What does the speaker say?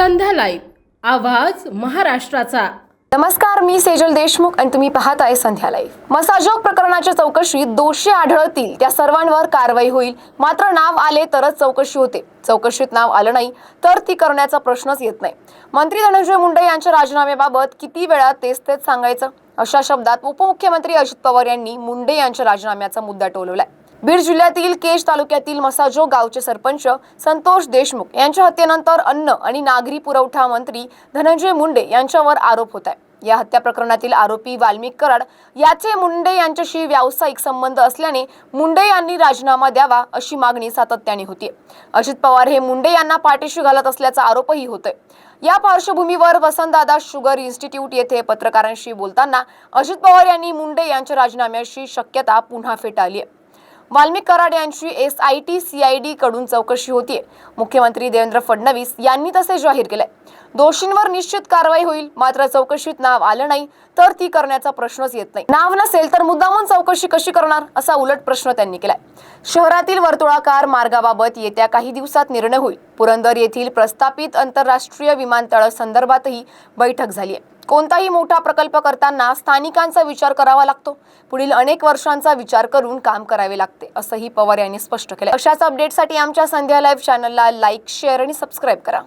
Live. आवाज महाराष्ट्राचा. नमस्कार मी सेजल देशमुख आणि तुम्ही पाहताय संध्या लाईव्ह. मसाजोग प्रकरणाच्या चौकशीत दोषी आढळतील. त्या सर्वांवर कारवाई होईल. मात्र नाव आले तरच चौकशी होते. चौकशीत नाव आलं नाही तर ती करण्याचा प्रश्नच येत नाही. मंत्री धनंजय मुंडे यांच्या राजीनाम्याबाबत किती वेळा तेच तेच सांगायचं? अशा शब्दात उपमुख्यमंत्री अजित पवार यांनी मुंडे यांच्या राजीनाम्याचा मुद्दा टोलवलाय. बीड जिल्ह्यातील केज तालुक्यातील मसाजो गावचे सरपंच संतोष देशमुख यांच्या हत्येनंतर अन्न आणि नागरी पुरवठा मंत्री धनंजय मुंडे यांच्यावर आरोप होत आहे. या हत्या प्रकरणातील आरोपी वाल्मिक कराड याचे मुंडे यांच्याशी व्यावसायिक संबंध असल्याने मुंडे यांनी राजीनामा द्यावा अशी मागणी सातत्याने होती अजित पवार हे मुंडे यांना पाठीशी घालत असल्याचा आरोपही होतोय. या पार्श्वभूमीवर वसंतदादा शुगर इन्स्टिट्यूट येथे पत्रकारांशी बोलताना अजित पवार यांनी मुंडे यांच्या राजीनाम्याची शक्यता पुन्हा फेटाळली आहे वाल्मिक कराड यांची S I T C I D कडून चौकशी होतीये. मुख्यमंत्री देवेंद्र फडणवीस यांनी तसे जाहीर केलंय. दोषींवर निश्चित कारवाई होईल मात्र चौकशीत नाव आलं नाही तर ती करण्याचा प्रश्नच येत नाही. नाव नसेल तर मुद्दामून चौकशी कशी करणार असा उलट प्रश्न त्यांनी केलाय. शहरातील वर्तुळाकार मार्गाबाबत येत्या काही दिवसात निर्णय होईल. पुरंदर येथील प्रस्थापित आंतरराष्ट्रीय विमानतळ संदर्भातही बैठक झाली आहे कोणताही मोठा प्रकल्प करताना स्थानिकांचा विचार करावा लागतो. पुढील अनेक वर्षांचा विचार करून काम करावे लागते असंही पवार यांनी स्पष्ट केलं. अशाच अपडेटसाठी आमच्या संध्या लाईव्ह चॅनलला लाईक शेअर आणि सबस्क्राईब करा.